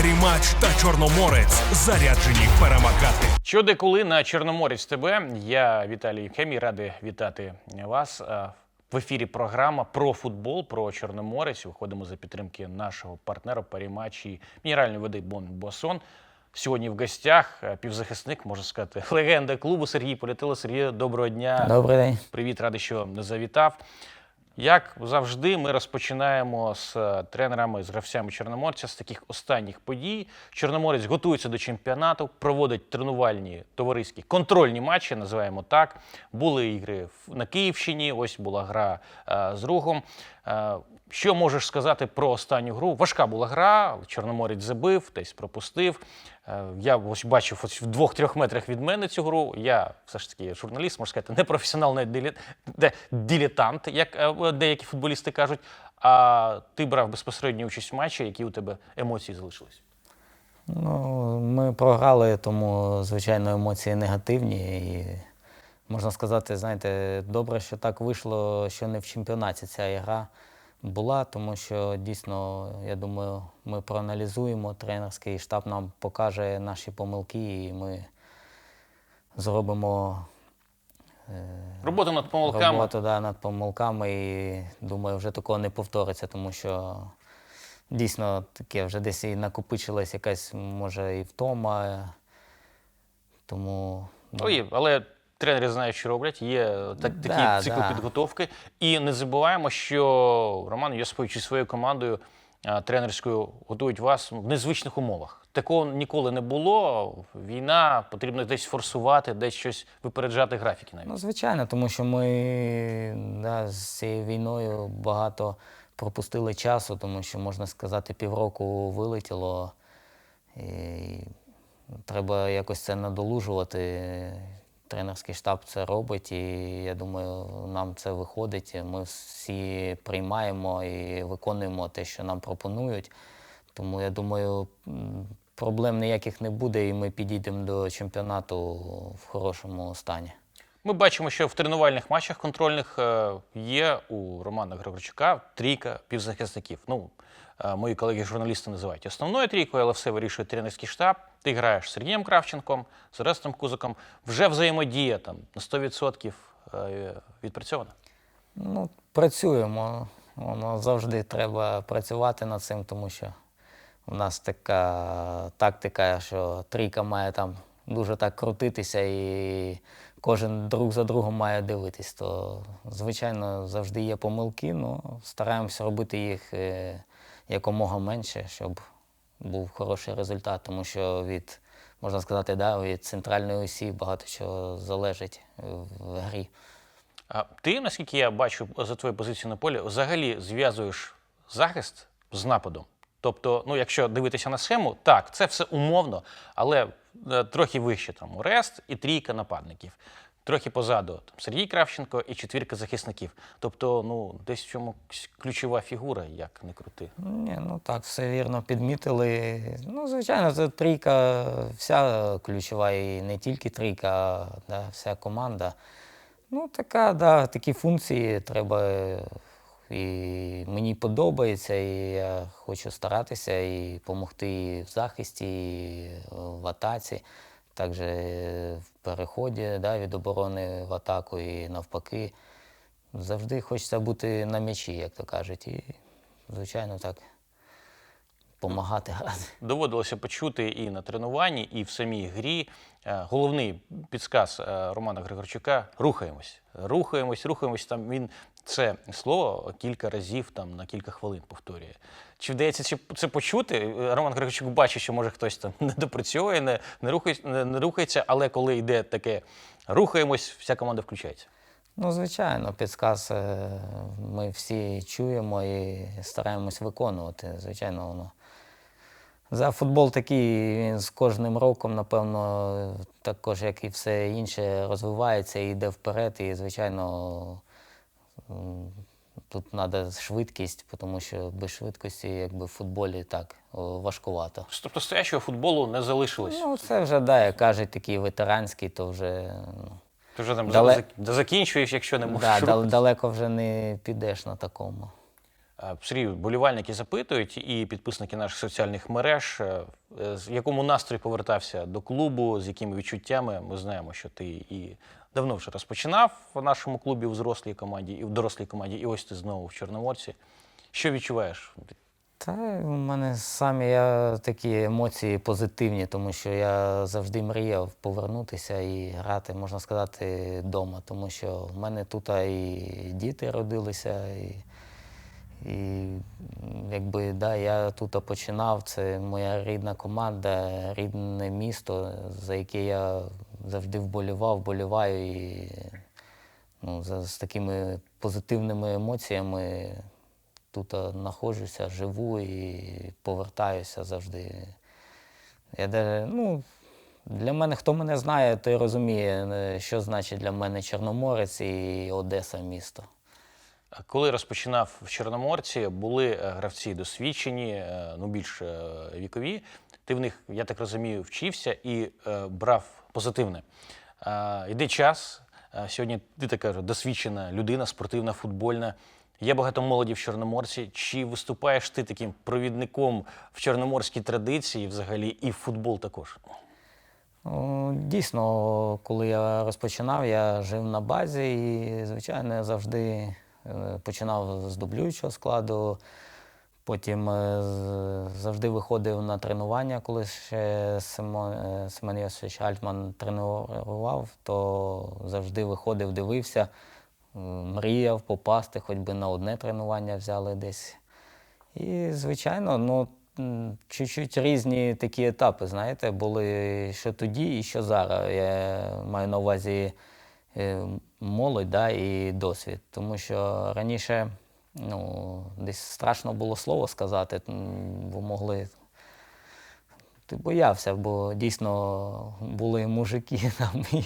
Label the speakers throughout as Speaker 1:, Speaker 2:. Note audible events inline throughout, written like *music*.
Speaker 1: Парімач та Чорноморець заряджені перемагати.
Speaker 2: Що де коли на Чорноморець ТБ. Я Віталій Хемій, радий вітати вас. В ефірі програма про футбол, про Чорноморець. Виходимо за підтримки нашого партнера Парімач і мінеральної води Бон Босон. Сьогодні в гостях півзахисник, можна сказати, *laughs* легенда клубу Сергій Політило. Сергій, доброго дня.
Speaker 3: Добрий день.
Speaker 2: Привіт, радий, що завітав. Як завжди, ми розпочинаємо з е, тренерами, з гравцями Чорноморця з таких останніх подій. Чорноморець готується до чемпіонату, проводить тренувальні товариські контрольні матчі, називаємо так. Були ігри на Київщині, ось була гра е, з Ругом. Що можеш сказати про останню гру? Важка була гра, Чорноморець забив, десь пропустив. Е, Я ось бачив ось в двох-трьох метрах від мене цю гру. Я все ж таки журналіст, можна сказати, не професіонал, не дилетант, як е, деякі футболісти кажуть. А ти брав безпосередню участь в матчі, які у тебе емоції залишились?
Speaker 3: Ну, ми програли, тому, звичайно, емоції негативні. І можна сказати, знаєте, добре, що так вийшло, що не в чемпіонаті ця гра була, тому що дійсно, я думаю, ми проаналізуємо, тренерський штаб нам покаже наші помилки, і ми зробимо
Speaker 2: Робота над помилками.
Speaker 3: роботу да, над помилками і думаю, вже такого не повториться, тому що дійсно таке вже десь і накопичилась якась, може, і втома. Тому ну,
Speaker 2: Ой, але тренери знають, що роблять. Є так,
Speaker 3: Да,
Speaker 2: такий цикл
Speaker 3: да.
Speaker 2: підготовки. І не забуваємо, що Роман Йосипович зі своєю командою тренерською готують вас в незвичних умовах. Такого ніколи не було. Війна, потрібно десь форсувати, десь щось випереджати графіки навіть.
Speaker 3: Ну, звичайно, тому що ми да, з цією війною багато пропустили часу, тому що, можна сказати, півроку вилетіло. І треба якось це надолужувати. Тренерський штаб це робить, і я думаю, нам це виходить. Ми всі приймаємо і виконуємо те, що нам пропонують. Тому я думаю, проблем ніяких не буде, і ми підійдемо до чемпіонату в хорошому стані.
Speaker 2: Ми бачимо, що в тренувальних матчах контрольних е, є у Романа Григорчука трійка півзахисників. Ну, е, мої колеги-журналісти називають основною трійкою, але все вирішує тренерський штаб. Ти граєш з Сергієм Кравченком, з Орестом Кузиком. Вже взаємодія там на 100% е, відпрацьована.
Speaker 3: Ну, працюємо. Воно завжди треба працювати над цим, тому що у нас така тактика, що трійка має там дуже так крутитися, і кожен друг за другом має дивитись. То, звичайно, завжди є помилки, але стараємося робити їх е, якомога менше, щоб був хороший результат, тому що від, можна сказати, да, від центральної осі багато чого залежить в грі.
Speaker 2: А ти, наскільки я бачу за твою позицію на полі, взагалі зв'язуєш захист з нападом. Тобто, ну, якщо дивитися на схему, так, це все умовно, але е, трохи вище там Рест і трійка нападників. Трохи позаду там, Сергій Кравченко і четвірка захисників. Тобто, ну, десь в чому ключова фігура, як не крути.
Speaker 3: Ні, ну так, все вірно підмітили. Ну, звичайно, це трійка вся ключова, і не тільки трійка, а да, вся команда. Ну, така, да, такі функції треба. І мені подобається, і я хочу старатися і допомогти в захисті, і в атаці. Також е, в переході да, від оборони в атаку і навпаки. Завжди хочеться бути на м'ячі, як то кажуть. І, звичайно, так допомагати грати. *laughs*
Speaker 2: Доводилося почути і на тренуванні, і в самій грі. Е, Головний підсказ е, Романа Григорчука рухаємось. Рухаємось, рухаємось. Там він це слово кілька разів там на кілька хвилин повторює. Чи вдається це почути? Роман Григорчук бачить, що може хтось там *laughs* не допрацьовує, не, не, рухається, не, не рухається, але коли йде таке рухаємось, вся команда включається.
Speaker 3: Ну, звичайно, підсказ е, ми всі чуємо і стараємось виконувати. Звичайно, воно. За футбол такий, він з кожним роком, напевно, також, як і все інше, розвивається і йде вперед. І, звичайно, тут треба швидкість, тому що без швидкості, якби в футболі так важкувато.
Speaker 2: Тобто стоячого футболу не залишилось.
Speaker 3: Ну, це вже, да, як кажуть, такий ветеранський, то вже ну,
Speaker 2: Ти вже там
Speaker 3: дале-
Speaker 2: закінчуєш, якщо не можеш.
Speaker 3: да, дал- далеко вже не підеш на такому.
Speaker 2: Е, Сергію, болівальники запитують і підписники наших соціальних мереж, е, з якому настрої повертався до клубу, з якими відчуттями. Ми знаємо, що ти і давно вже розпочинав в нашому клубі у взрослій команді, і в дорослій команді, і ось ти знову в Чорноморці. Що відчуваєш?
Speaker 3: Та у мене самі я такі емоції позитивні, тому що я завжди мріяв повернутися і грати, можна сказати, вдома. Тому що в мене тут і діти родилися, і, і якби да, я тут починав. Це моя рідна команда, рідне місто, за яке я завжди вболівав, вболіваю. І ну, за, з такими позитивними емоціями тут знаходжуся, живу і повертаюся завжди. Я даже, ну, для мене, хто мене знає, той розуміє, е, що значить для мене Чорноморець і Одеса місто.
Speaker 2: Коли розпочинав в Чорноморці, були е, гравці досвідчені, е, ну більш е, вікові. Ти в них, я так розумію, вчився і брав позитивне. Йде час. Сьогодні ти така досвідчена людина, спортивна, футбольна. Є багато молоді в Чорноморці. Чи виступаєш ти таким провідником в чорноморській традиції, взагалі, і в футбол також?
Speaker 3: Дійсно, коли я розпочинав, я жив на базі і, звичайно, завжди починав з дублюючого складу. Потім е, завжди виходив на тренування, коли ще е, Семен Йосифович Альтман тренував, то завжди виходив, дивився, е, мріяв попасти, хоч би на одне тренування взяли десь. І, звичайно, ну, чуть-чуть різні такі етапи, знаєте, були що тоді і що зараз. Я маю на увазі е, молодь да, і досвід. Тому що раніше ну, десь страшно було слово сказати, бо могли. Ти боявся, бо дійсно були мужики *laughs* там. І,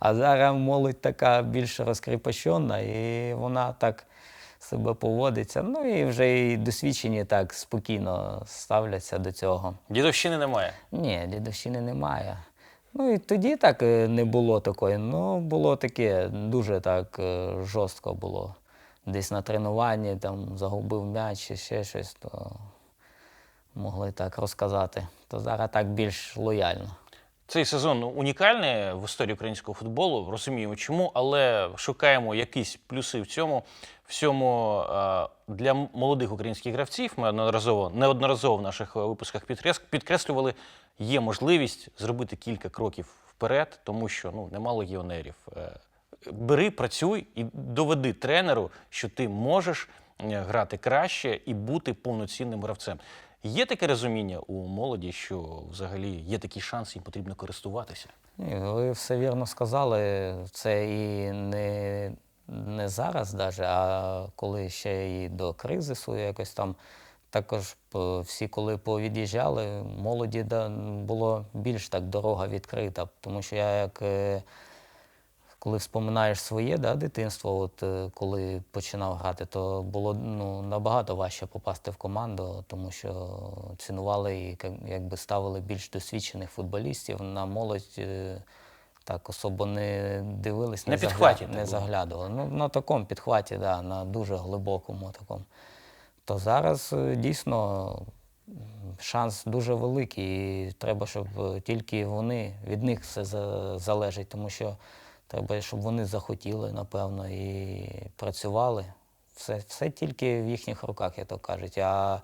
Speaker 3: а зараз молодь така більш розкріпощена, і вона так себе поводиться. Ну і вже і досвідчені так спокійно ставляться до цього.
Speaker 2: Дідовщини немає.
Speaker 3: Ні, дідовщини немає. Ну і тоді так е, не було такої. Ну, було таке, дуже так е, жорстко було. Десь на тренуванні там загубив м'яч чи ще щось, то могли так розказати. То зараз так більш лояльно.
Speaker 2: Цей сезон унікальний в історії українського футболу. Розуміємо чому, але шукаємо якісь плюси в цьому. Всьому е, для молодих українських гравців ми одноразово неодноразово в наших випусках підкрес- підкреслювали, є можливість зробити кілька кроків вперед, тому що ну нема легіонерів. Е, Бери, працюй і доведи тренеру, що ти можеш е, грати краще і бути повноцінним гравцем. Є таке розуміння у молоді, що взагалі є такий шанс, їм потрібно користуватися.
Speaker 3: Ні, ви все вірно сказали. Це і не, не зараз, даже, а коли ще і до кризису якось там. Також всі, коли повід'їжджали, молоді було більш так дорога відкрита. Тому що я як е, коли вспоминаєш своє да, дитинство, от е, коли починав грати, то було ну, набагато важче попасти в команду, тому що цінували і якби ставили більш досвідчених футболістів. На молодь е, так особо не дивились,
Speaker 2: На
Speaker 3: не,
Speaker 2: підхваті
Speaker 3: загля- не заглядували. Ну, на такому підхваті, да, на дуже глибокому такому. То зараз е, дійсно шанс дуже великий, і треба, щоб тільки вони від них все залежить, тому що треба, щоб вони захотіли, напевно, і працювали. Все, все тільки в їхніх руках, як то кажуть. А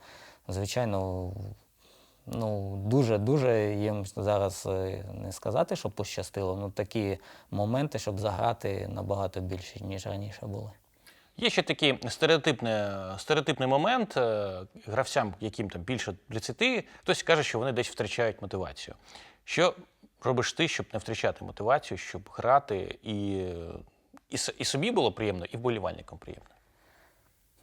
Speaker 3: звичайно, ну, дуже-дуже їм зараз е, не сказати, що пощастило, ну такі моменти, щоб заграти набагато більше, ніж раніше були.
Speaker 2: Є ще такий стереотипний, стереотипний момент е, гравцям, яким там більше 30, хтось каже, що вони десь втрачають мотивацію. Що робиш ти, щоб не втрачати мотивацію, щоб грати і, і, і собі було приємно, і вболівальникам приємно?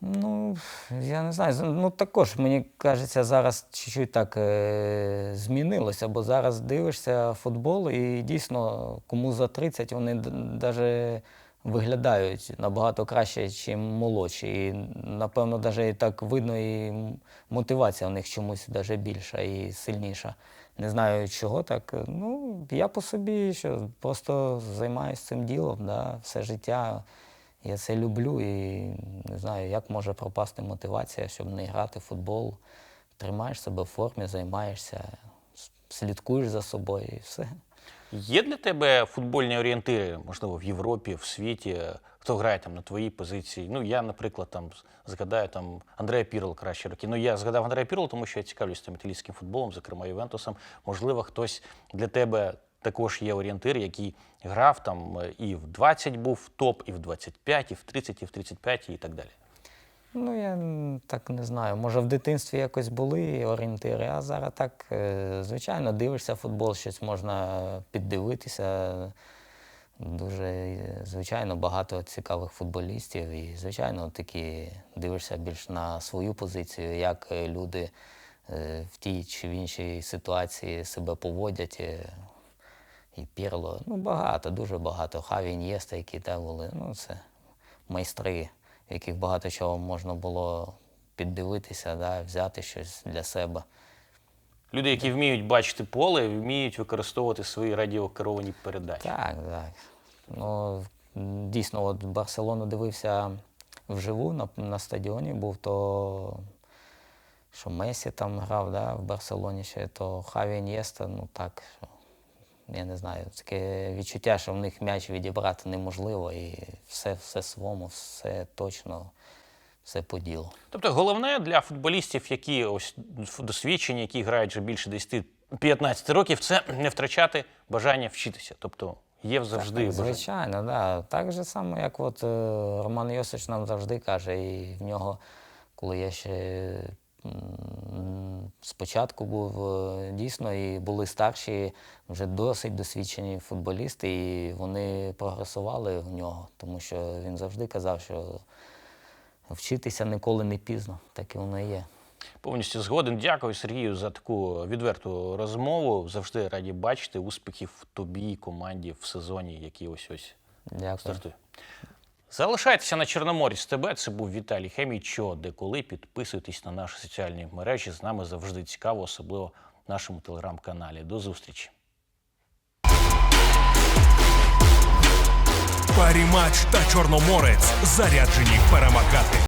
Speaker 3: Ну, я не знаю. Ну також мені кажеться, зараз чуть-чуть так е, змінилося, бо зараз дивишся футбол, і дійсно кому за 30 вони навіть виглядають набагато краще, ніж молодші. І напевно, навіть так видно, і мотивація в них чомусь навіть більша і сильніша. Не знаю чого так. Ну, я по собі що просто займаюся цим ділом, да, все життя. Я це люблю і не знаю, як може пропасти мотивація, щоб не грати в футбол. Тримаєш себе в формі, займаєшся, слідкуєш за собою і все.
Speaker 2: Є для тебе футбольні орієнтири, можливо, в Європі, в світі, хто грає там на твоїй позиції? Ну, я, наприклад, там згадаю там Андрея Пірл кращі роки. Ну, я згадав Андрея Пірл, тому що я цікавлюсь там італійським футболом, зокрема Ювентусом. Можливо, хтось для тебе також є орієнтир, який грав там е, і в 20 був топ, і в 25, і в 30, і в 35, і так далі.
Speaker 3: Ну, я так не знаю. Може, в дитинстві якось були орієнтири, а зараз так, е, звичайно, дивишся футбол, щось можна піддивитися. Дуже, е, звичайно, багато цікавих футболістів. І, звичайно, такі дивишся більш на свою позицію, як люди е, в тій чи в іншій ситуації себе поводять. І Пірло, ну багато, дуже багато. Хаві Ін'єста, які там були. Ну, це майстри, в яких багато чого можна було піддивитися, да, взяти щось для себе.
Speaker 2: Люди, які вміють бачити поле, вміють використовувати свої радіокеровані передачі.
Speaker 3: Так, так. Ну, дійсно, от Барселону дивився вживу на, на стадіоні, був то, що Месі там грав да, в Барселоні ще, то Хаві Ін'єста, ну так, що, я не знаю, таке відчуття, що в них м'яч відібрати неможливо, і все, все своєму, все точно, все по ділу.
Speaker 2: Тобто головне для футболістів, які ось досвідчені, які грають вже більше 10-15 років, це не втрачати бажання вчитися. Тобто є завжди бажання.
Speaker 3: Звичайно, да. Так же само, як от е, Роман Йосич нам завжди каже, і в нього, коли я ще спочатку був е, дійсно, і були старші, вже досить досвідчені футболісти, і вони прогресували в нього, тому що він завжди казав, що вчитися ніколи не пізно, так і воно є.
Speaker 2: Повністю згоден. Дякую Сергію за таку відверту розмову. Завжди раді бачити успіхів тобі, команді в сезоні, який ось ось
Speaker 3: Дякую.
Speaker 2: стартує. Залишайтеся на Чорноморі з тебе. Це був Віталій Хемій. Що, де коли. Підписуйтесь на наші соціальні мережі. З нами завжди цікаво, особливо в нашому телеграм-каналі. До зустрічі.
Speaker 1: Паріматч та Чорноморець заряджені перемагати.